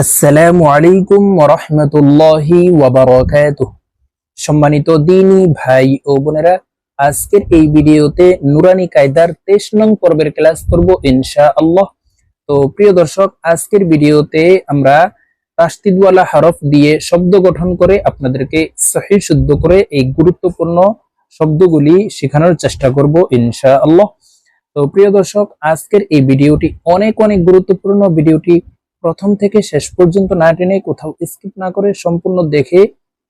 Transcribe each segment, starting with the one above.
আসসালামু আলাইকুম ওরহমতুল্লাহি ওয়াবারাকাতুহ সম্মানিত দিনী ভাই ও বোনেরা, আজকের এই ভিডিওতে নুরানি কায়দার তেইশ নং পর্বের ক্লাস করব ইনশা আল্লাহ তো প্রিয় দর্শক, আজকের ভিডিওতে আমরা তাস্তিদওয়ালা হরফ দিয়ে শব্দ গঠন করে আপনাদেরকে সহি শুদ্ধ করে এই গুরুত্বপূর্ণ শব্দগুলি শেখানোর চেষ্টা করব ইনশা আল্লাহ তো প্রিয় দর্শক, আজকের এই ভিডিওটি অনেক অনেক গুরুত্বপূর্ণ। ভিডিওটি প্রথম থেকে শেষ পর্যন্ত না টেনে কোথাও স্কিপ না করে সম্পূর্ণ দেখে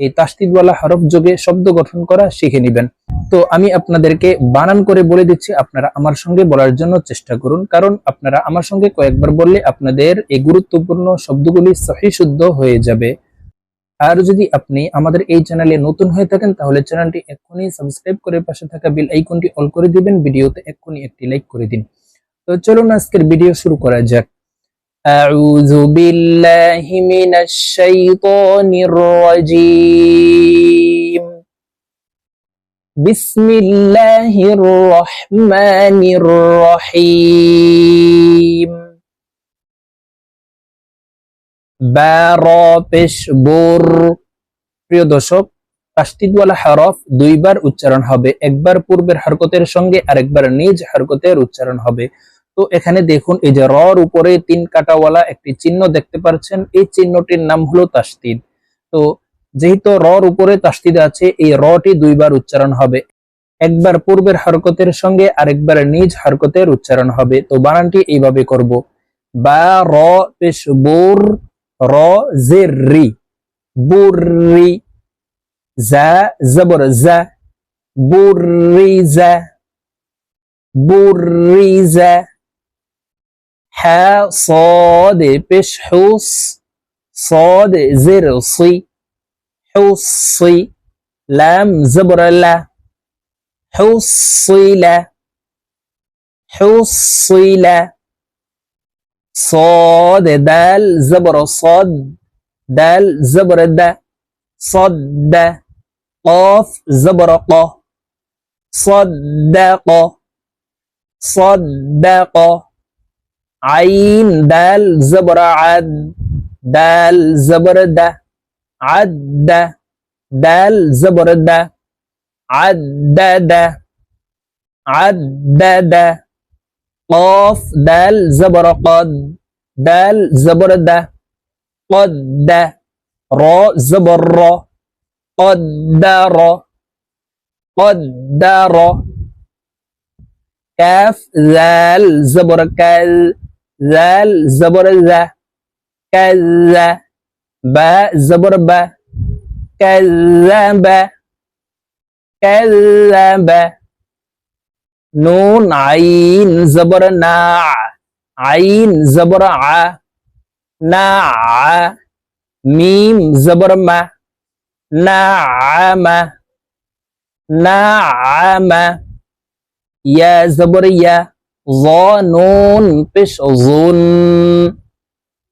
এই তাস্তিদওয়ালা হরফ যোগে শব্দ গঠন করা শিখে নেবেন। তো আমি আপনাদেরকে বানান করে বলে দিচ্ছি, আপনারা আমার সঙ্গে বলার জন্য চেষ্টা করুন। কারণ আপনারা আমার সঙ্গে কয়েকবার বললে আপনাদের এই গুরুত্বপূর্ণ শব্দগুলি সহি শুদ্ধ হয়ে যাবে। আর যদি আপনি আমাদের এই চ্যানেলে নতুন হয়ে থাকেন, তাহলে চ্যানেলটি এক্ষুনি সাবস্ক্রাইব করে পাশে থাকা বেল আইকনটি অল করে দিবেন, ভিডিওতে এক্ষুনি একটি লাইক করে দিন। তো চলুন আজকের ভিডিও শুরু করা যাক। أعوذ بالله من الشيطان الرجيم بسم الله الرحمن الرحيم বারপেশ বোর প্রিয় দর্শক তাস্তিদওয়ালা হরফ দুইবার উচ্চারণ হবে একবার পূর্বের হরকতের সঙ্গে আরেকবার নিজ হরকতের উচ্চারণ হবে তো এখানে দেখুন, এই যে রর উপরে তিন কাটাওয়ালা একটি চিহ্ন দেখতে পাচ্ছেন। এই চিহ্নটির নাম হলো তাস্তিদ। তো যেহেতু রর উপরে তাস্তিদ আছে, এই রটি দুইবার উচ্চারণ হবে। একবার পূর্বের হরকতের সঙ্গে আরেকবার নিজ হরকতের উচ্চারণ হবে। তো বানানটি এইভাবে করব। বা, র, পেশ, বোর, র, জের, রি। বুররি জা, জবর, জা। বুররিজা বুররিজা حا صاد بش حوص صاد زر صي حصي لام زبر لا حصل حصل صاد دال زبر صد دال زبر دا صد قاف زبر ق صدق صدق عين دال زبر عد. دال زبر د. عد دال زبر د. عدد عدد قاف دال زبر قد. دال زبر د. قد را زبر را. قدر قدر كاف ذال زبر كذ ذال زبر ذا كذا با زبر با كذب كذب نون عين زبر ناع عين زبر ع ناع ميم زبر ما نعم نعم يا زبر يا নুন পেশ জুন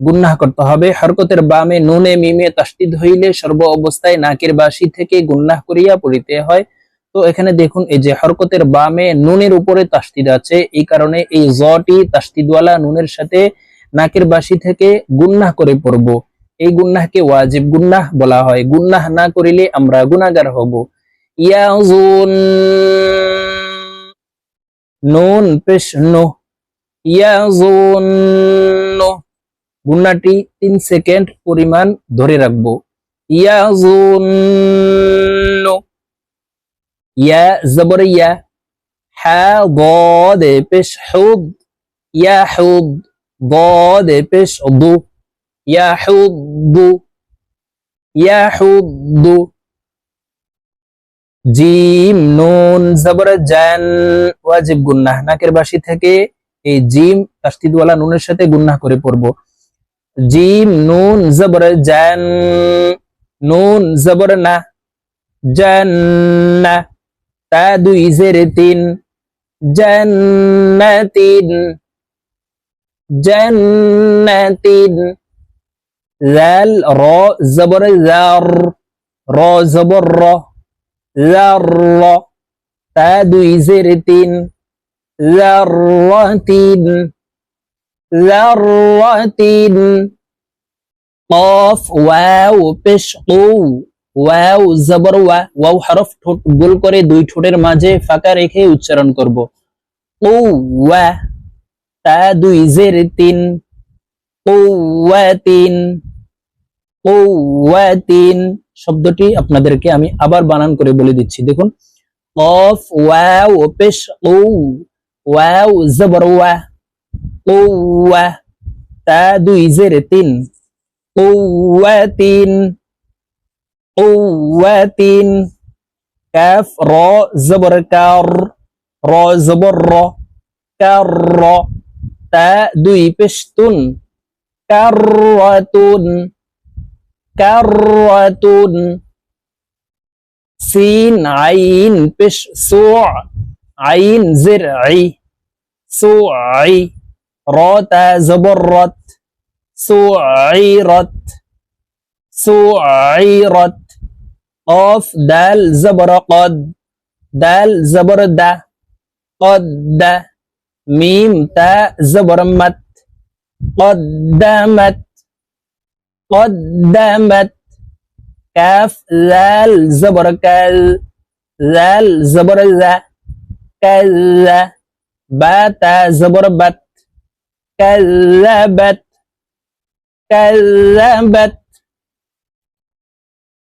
গুন্নাহ করতে হবে। হরকতের বামে নুনে মিমে তাস্তিদ হইলে সর্ব অবস্থায় নাকের বাসি থেকে গুন্নাহ করিয়া পড়িতে হয়। তো এখানে দেখুন, এই যে হরকতের বামে নুনের উপরে তাস্তিদ আছে, এই কারণে এই জটি তাস্তিদওয়ালা নুনের সাথে নাকের বাসি থেকে গুন্নাহ করে পড়ব। এই গুন্নাহকে ওয়াজিব গুন্নাহ বলা হয়। গুন্নাহ না করিলে আমরা গুনাগার হব। ইয়াজুন। নুন পেশ নু ইয়াজুন্নু গুণাটি তিন সেকেন্ড পরিমাণ ধরে রাখব। ইয়াজুন্নু ইয়া, জবর ইয়া। হা দে পেশ হুদ। ইয়া হুদ দে পেশ দু। ইয়া হুদ্দু ইয়া হুদ্দু জিম, নুন, জবর, জান, ওয়াজিব, গুন্নাহ। নাকের বাসি থেকে এই জিম তাস্তিদওয়ালা নুনের সাথে গুন্নাহ করে পড়ব। জিম, নুন, জবর, জান, নুন, জবর, না, জান্না, তা দুই জের তিন জান্নাতিন জান্নাতিন জাল র, জবর, জার, র, জবর, র। তিন তিন পেশ ও ওয়া ঠোঁট গোল করে দুই ঠোঁটের মাঝে ফাঁকা রেখে উচ্চারণ করব। ওয়া তা দুই জের তিন ওয়া তিন কৌয়াতিন শব্দটি আপনাদেরকে আমি আবার বানান করে বলে দিচ্ছি। দেখুন, কফ, ওয়াও, পেশ ও ওয়াও, জবর, ওয়া কৌয়া তা, দুই, জের, তিন। কৌয়াতিন কৌয়াতিন কাফ, র, জবর, কার, র, জবর, র, কার, র, তা, দুই পেশ তুন। কার كرة. سين عين بش سوع عين زرعي سوعي راتا زبرت سوعيرت سوعيرت قاف دال زبر قد. دال زبر دا قد دا ميم تا زبر مت. قدمت. قدمت كاف ذال زبر كال ذال زبر ذا كذا باتا زبر بت كذبت كذبت.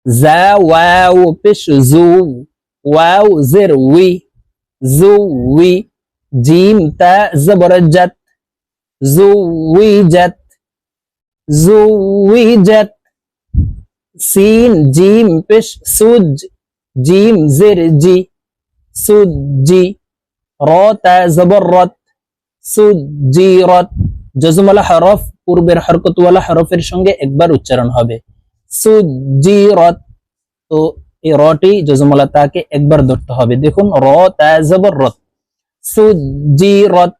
زا واو بش زو واو زروي زوي جيم تا زبرجت زويجت জুইজাত সিন, জিম পেশ, সুজ, জিম জের জি, সুজি রত জবররত সুজিরত জজমওয়ালা হরফ, পূর্বের হরকতওয়ালা হরফের সঙ্গে একবার উচ্চারণ হবে। সুজিরত তো এই রটি জজমওয়ালা তাকে একবার ধরতে হবে। দেখুন র তা জবররত সুজিরত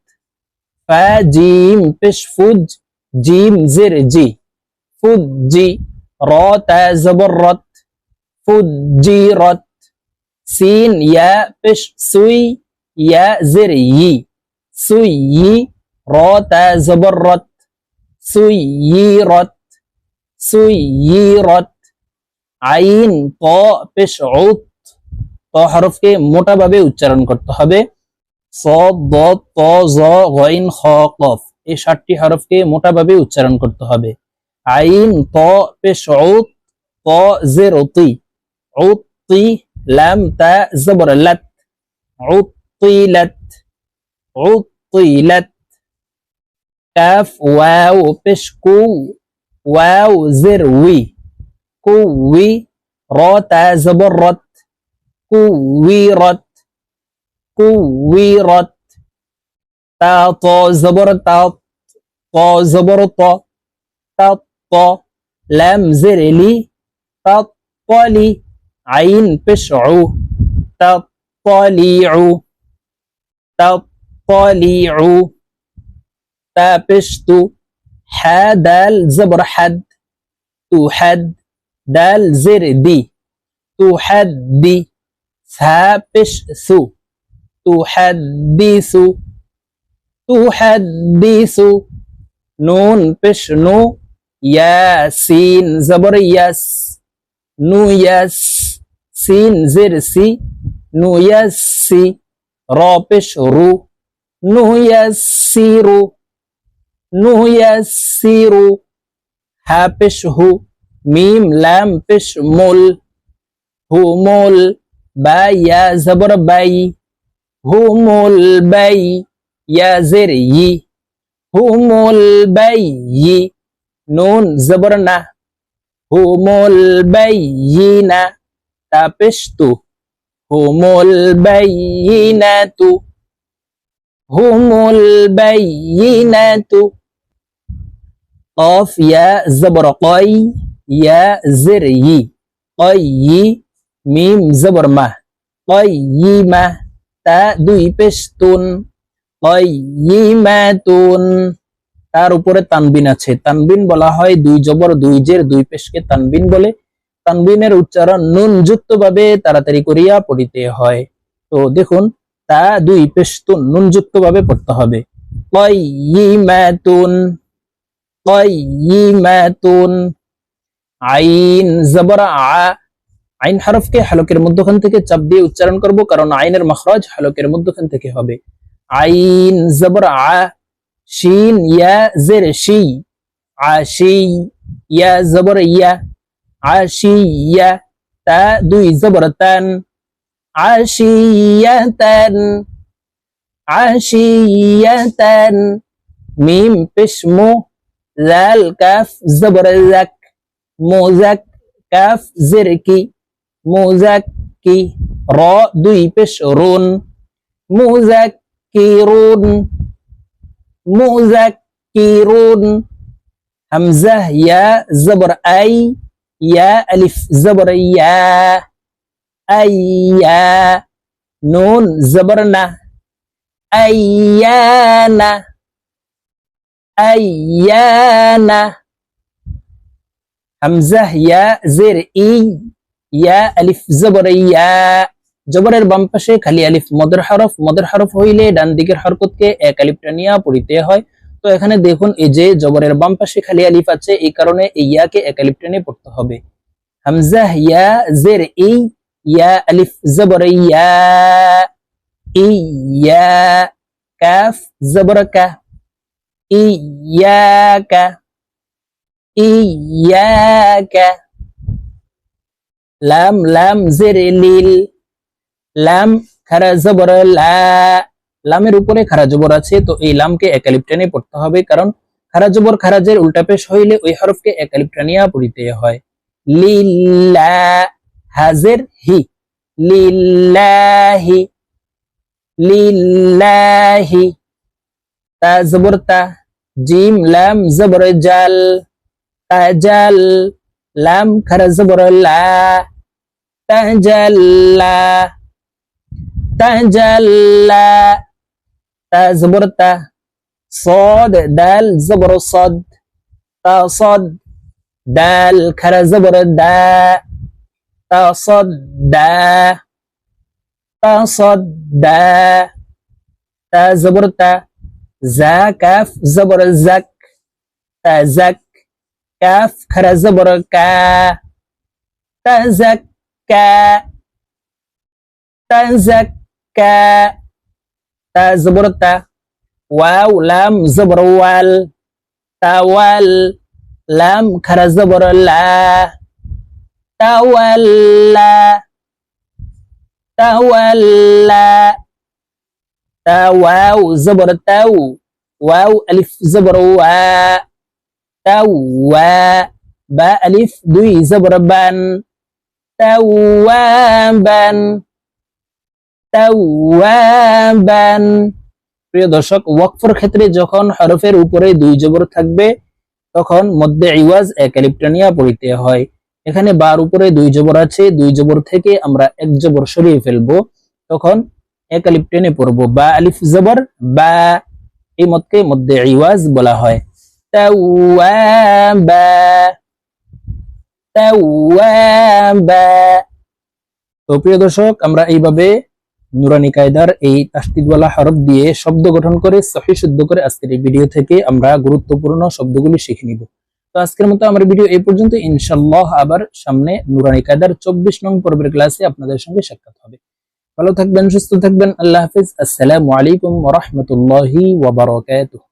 ফা, জিম পেশ, ফুজ জিম জের জি। ফুজি র তা জবর রত। ফুজিরত সিন ইয়া পেশ সুই ইয়া জের ই। সুই র তা জবর রত। সুইরত সুইরত আইন ত পেশ ঔত। ত হরফকে মোটাভাবে উচ্চারণ করতে হবে। স দ ত জ গইন খ কফ এই সাতটি হরফকে মোটাভাবে উচ্চারণ করতে হবে। আইন, ত পেশ ত জেরতি ঔতি লাম, তা, জবর, লাত। ওয়াও, পেশ, কু। ওয়াও, জের, উই। কু, উই, র, তা, জবর, রত। কু, উই تا ط زبر تا ط زبر ط تا ط لام زر لي تطلي عين بشع تطليع تطليع تابشت حا دال زبر حد توحد دال زر دي توحد دي سابش سو تحدث তুহাদ্দিসু নুন পেশ নু ইয়াসিন জবর ইয়াস নু ইয়াস সিন জের সি নু ইয়াস সি র পেশ রু নু ইয়াস সি রু নু ইয়াস সি রু হা পেশ হু মিম লাম পেশ মুল হুমুল বাই ইয়া জবর বাই হুমুল বাই ইয়া জের ই হুমুল বাই ই নুন জবর না হুমুল বাই না তা পেশ তু হুমুল বাই না তু হুমুল বাই না তু قاف يا زبر قاي يا زر يي قاي ميم زبر ما قيمة তা দুই পেশতুন قيمة তার উপরে তানবিন আছে। তানবিন বলা হয় দুই জবর, দুই জের, দুই পেশকে তানবিন বলে। তানবিনের উচ্চারণ নুন যুক্ত ভাবে তাড়াতাড়ি করিয়া পড়িতে হয়। তো দেখুন, তা দুই পেশ নুন যুক্ত ভাবে পড়তে হবে আইন, জবরা আইন হালকের মধ্যখান থেকে চাপ দিয়ে উচ্চারণ করব, কারণ আইনের মখরাজ হালকের মধ্যখান থেকে হবে। আইন জবর আ শিন ইয়া জের শি আশি ইয়া জবর ইয়া আশি ইয়া তা দুই জবর তান আশিয়াতান আশিয়াতান মিম পেশ মু লাল কাফ জবর জাক মোজাক কাফ জের কি মোজাক কি র দুই পেশ রুন মোজাক কি রুন মোজাক কি রুন হামজা ইয়া জবর আই ইয়া আলিফ জবর ইয়া আইয়া নুন জবর না আইয়ানা আইয়ানা হামজা ইয়া জের ই ইয়া আলিফ জবর ইয়া জবরের বাম পাশে খালি আলিফ, মদের হরফ মদের হরফ হইলে ডান দিকের হরকতকে এক আলিফ টানিয়া পড়িতে হয়। তো এখানে দেখুন, এই যে জবরের বাম পাশে খালি আলিফ আছে, এই কারণে এই ইয়াকে এক আলিফ টেনে পড়তে হবে। হামজা, ইয়া, জের ই ইয়া, আলিফ, জবর, ইয়া ইয়া, কাফ, জবর, কা ইয়াকা ইয়াকা লাম লাম, জের, লিল লাম খারা জবর, লা, লামের উপরে খারা আছে, তো এই লামকে একালিপ পড়তে হবে, কারণ খারা জবর খারাজের উল্টা পেশ হইলে ওই হরফকে একালিপ টানিয়া পড়িতে হয়। লিল্লা হাজের হি, লিল্লাহি লিল্লাহি, তা জবর, তা জিম, লাম, জবর, জাল তাজাল লাম, খারা জবর, লা তাজাল্লা তাজাল্লা তা জবর তা صاد دال زبر صد تا صد دال خرا زبر دا تا صد دا تا صد دا تا زبر تا زا كاف زبر زك تا زك كاف خرا زبر كا تزكى تزكى تا ka ta zubur ta waw lam zubur wal tawal lam kara zubur la tawalla tawalla tawaw zubur taw waw alif zubur wa tawwa ba alif dui zubur ban tawwaban তাওয়াবান প্রিয় দর্শক, ওয়াকফর ক্ষেত্রে যখন হরফের উপরে দুই জবর থাকবে, তখন মধ্যে ইওয়াজ এক এলিপ্টানিয়া পড়িতে হয়। এখানে বার উপরে দুই জবর আছে, দুই জবর থেকে আমরা এক জবর সরিয়ে ফেলব, তখন এক আলিফ পড়ব। বা আলিফ জবর, বা, এই মতকে মধ্যে ইওয়াজ বলা হয়। তো প্রিয় দর্শক, আমরা এইভাবে নুরানি কায়দার এই তাস্তিদওয়ালা হরফ দিয়ে শব্দ গঠন করে, সহি শুদ্ধ করে আজকের এই ভিডিও থেকে আমরা গুরুত্বপূর্ণ শব্দগুলি শিখে নিব। তো আজকের মতো আমার ভিডিও এই পর্যন্ত। ইনশাল্লাহ আবার সামনে নুরানি কায়দার চব্বিশ নং পর্বের ক্লাসে আপনাদের সঙ্গে সাক্ষাৎ হবে। ভালো থাকবেন, সুস্থ থাকবেন। আল্লাহ হাফিজ। আসসালামু আলাইকুম রহমতুল্লাহি রাহমাতুল্লাহি ওয়া বারাকাতুহু।